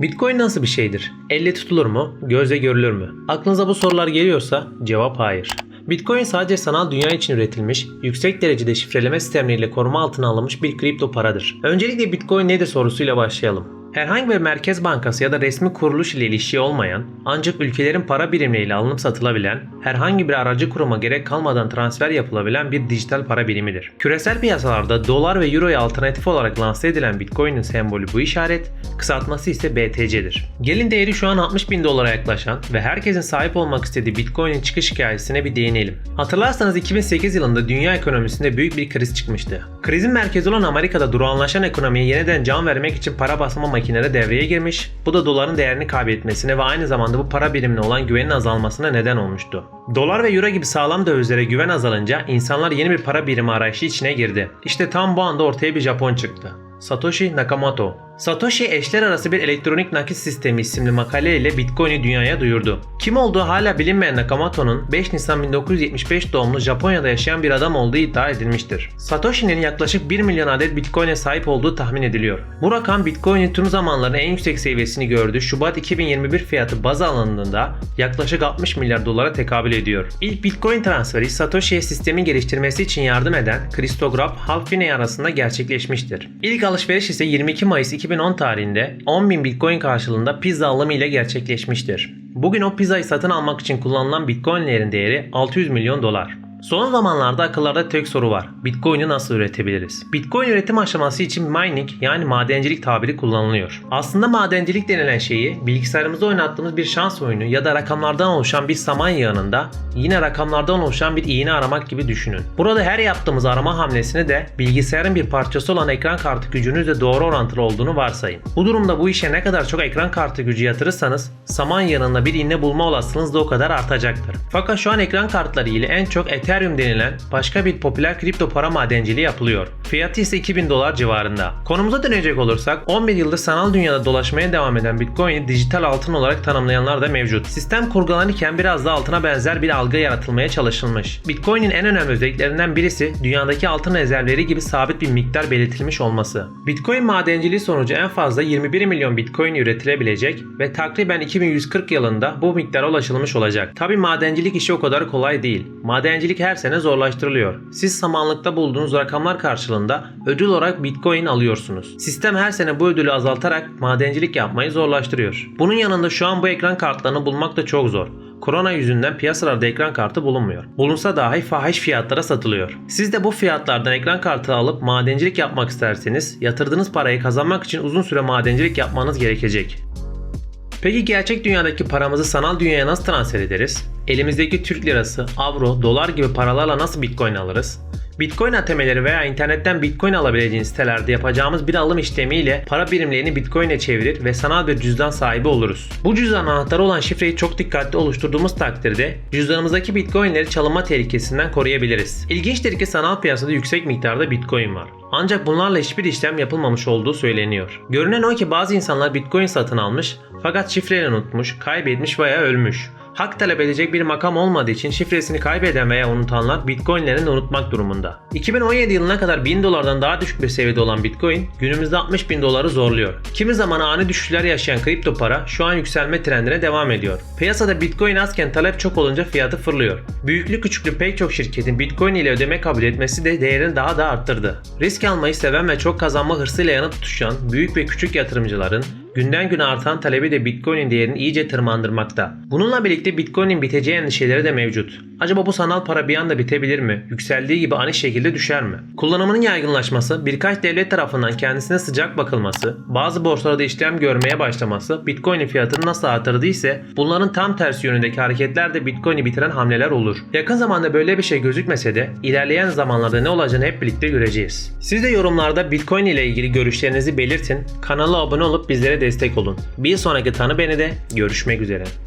Bitcoin nasıl bir şeydir? Elle tutulur mu? Gözle görülür mü? Aklınıza bu sorular geliyorsa cevap hayır. Bitcoin sadece sanal dünya için üretilmiş, yüksek derecede şifreleme sistemleriyle koruma altına alınmış bir kripto paradır. Öncelikle Bitcoin nedir sorusuyla başlayalım. Herhangi bir merkez bankası ya da resmi kuruluş ile ilişiği olmayan, ancak ülkelerin para birimleriyle alınıp satılabilen, herhangi bir aracı kuruma gerek kalmadan transfer yapılabilen bir dijital para birimidir. Küresel piyasalarda dolar ve euroya alternatif olarak lanse edilen Bitcoin'in sembolü bu işaret, kısaltması ise BTC'dir. Gelin değeri şu an 60 bin dolara yaklaşan ve herkesin sahip olmak istediği Bitcoin'in çıkış hikayesine bir değinelim. Hatırlarsanız 2008 yılında dünya ekonomisinde büyük bir kriz çıkmıştı. Krizin merkezi olan Amerika'da durağanlaşan ekonomiye yeniden can vermek için para basma makineleri devreye girmiş, bu da doların değerini kaybetmesine ve aynı zamanda bu para birimine olan güvenin azalmasına neden olmuştu. Dolar ve euro gibi sağlam dövizlere güven azalınca insanlar yeni bir para birimi arayışı içine girdi. İşte tam bu anda ortaya bir Japon çıktı. Satoshi Nakamoto. Satoshi eşler arası bir elektronik nakit sistemi isimli makale ile Bitcoin'i dünyaya duyurdu. Kim olduğu hala bilinmeyen Nakamoto'nun 5 Nisan 1975 doğumlu Japonya'da yaşayan bir adam olduğu iddia edilmiştir. Satoshi'nin yaklaşık 1 milyon adet Bitcoin'e sahip olduğu tahmin ediliyor. Bu rakam Bitcoin'in tüm zamanların en yüksek seviyesini gördüğü Şubat 2021 fiyatı baz alındığında yaklaşık 60 milyar dolara tekabül ediyor. İlk Bitcoin transferi Satoshi'ye sistemi geliştirmesi için yardım eden Christograph Halk Finney arasında gerçekleşmiştir. İlk alışveriş ise 22 Mayıs 2010 tarihinde 10.000 Bitcoin karşılığında pizza alımı ile gerçekleşmiştir. Bugün o pizzayı satın almak için kullanılan Bitcoin'lerin değeri 600 milyon dolar. Son zamanlarda akıllarda tek soru var. Bitcoin'i nasıl üretebiliriz? Bitcoin üretim aşaması için mining yani madencilik tabiri kullanılıyor. Aslında madencilik denilen şeyi bilgisayarımızda oynattığımız bir şans oyunu ya da rakamlardan oluşan bir saman yığınında yine rakamlardan oluşan bir iğne aramak gibi düşünün. Burada her yaptığımız arama hamlesini de bilgisayarın bir parçası olan ekran kartı gücünüzle doğru orantılı olduğunu varsayın. Bu durumda bu işe ne kadar çok ekran kartı gücü yatırırsanız saman yığınında bir iğne bulma olasılığınız da o kadar artacaktır. Fakat şu an ekran kartları ile en çok Ethereum denilen başka bir popüler kripto para madenciliği yapılıyor. Fiyatı ise 2000 dolar civarında. Konumuza dönecek olursak 11 yıldır sanal dünyada dolaşmaya devam eden Bitcoin'i dijital altın olarak tanımlayanlar da mevcut. Sistem kurgulanırken biraz da altına benzer bir algı yaratılmaya çalışılmış. Bitcoin'in en önemli özelliklerinden birisi dünyadaki altın rezervleri gibi sabit bir miktar belirtilmiş olması. Bitcoin madenciliği sonucu en fazla 21 milyon Bitcoin üretilebilecek ve takriben 2140 yılında bu miktara ulaşılmış olacak. Tabi madencilik işi o kadar kolay değil. Madencilik her sene zorlaştırılıyor. Siz samanlıkta bulduğunuz rakamlar karşılığında ödül olarak Bitcoin alıyorsunuz. Sistem her sene bu ödülü azaltarak madencilik yapmayı zorlaştırıyor. Bunun yanında şu an bu ekran kartlarını bulmak da çok zor. Korona yüzünden piyasalarda ekran kartı bulunmuyor. Bulunsa dahi fahiş fiyatlara satılıyor. Siz de bu fiyatlardan ekran kartı alıp madencilik yapmak isterseniz yatırdığınız parayı kazanmak için uzun süre madencilik yapmanız gerekecek. Peki gerçek dünyadaki paramızı sanal dünyaya nasıl transfer ederiz? Elimizdeki Türk lirası, avro, dolar gibi paralarla nasıl bitcoin alırız? Bitcoin ATM'leri veya internetten Bitcoin alabileceğiniz sitelerde yapacağımız bir alım işlemiyle para birimlerini Bitcoin'e çevirir ve sanal bir cüzdan sahibi oluruz. Bu cüzdan anahtarı olan şifreyi çok dikkatli oluşturduğumuz takdirde cüzdanımızdaki Bitcoin'leri çalınma tehlikesinden koruyabiliriz. İlginçtir ki sanal piyasada yüksek miktarda Bitcoin var. Ancak bunlarla hiçbir işlem yapılmamış olduğu söyleniyor. Görünen o ki bazı insanlar Bitcoin satın almış fakat şifreyi unutmuş, kaybetmiş veya ölmüş. Hak talep edecek bir makam olmadığı için şifresini kaybeden veya unutanlar Bitcoin'lerini unutmak durumunda. 2017 yılına kadar 1000 dolardan daha düşük bir seviyede olan Bitcoin günümüzde 60 bin doları zorluyor. Kimi zaman ani düşüşler yaşayan kripto para şu an yükselme trendine devam ediyor. Piyasada Bitcoin azken talep çok olunca fiyatı fırlıyor. Büyüklü küçüklü pek çok şirketin Bitcoin ile ödeme kabul etmesi de değerini daha da arttırdı. Risk almayı seven ve çok kazanma hırsıyla yanıp tutuşan büyük ve küçük yatırımcıların günden güne artan talebi de Bitcoin'in değerini iyice tırmandırmakta. Bununla birlikte Bitcoin'in biteceği endişeleri de mevcut. Acaba bu sanal para bir anda bitebilir mi? Yükseldiği gibi ani şekilde düşer mi? Kullanımının yaygınlaşması, birkaç devlet tarafından kendisine sıcak bakılması, bazı borsalarda işlem görmeye başlaması Bitcoin'in fiyatını nasıl artırdı ise bunların tam tersi yönündeki hareketler de Bitcoin'i bitiren hamleler olur. Yakın zamanda böyle bir şey gözükmese de ilerleyen zamanlarda ne olacağını hep birlikte göreceğiz. Siz de yorumlarda Bitcoin ile ilgili görüşlerinizi belirtin. Kanala abone olup bizlere destek olun. Bir sonraki Tanı Beni de görüşmek üzere.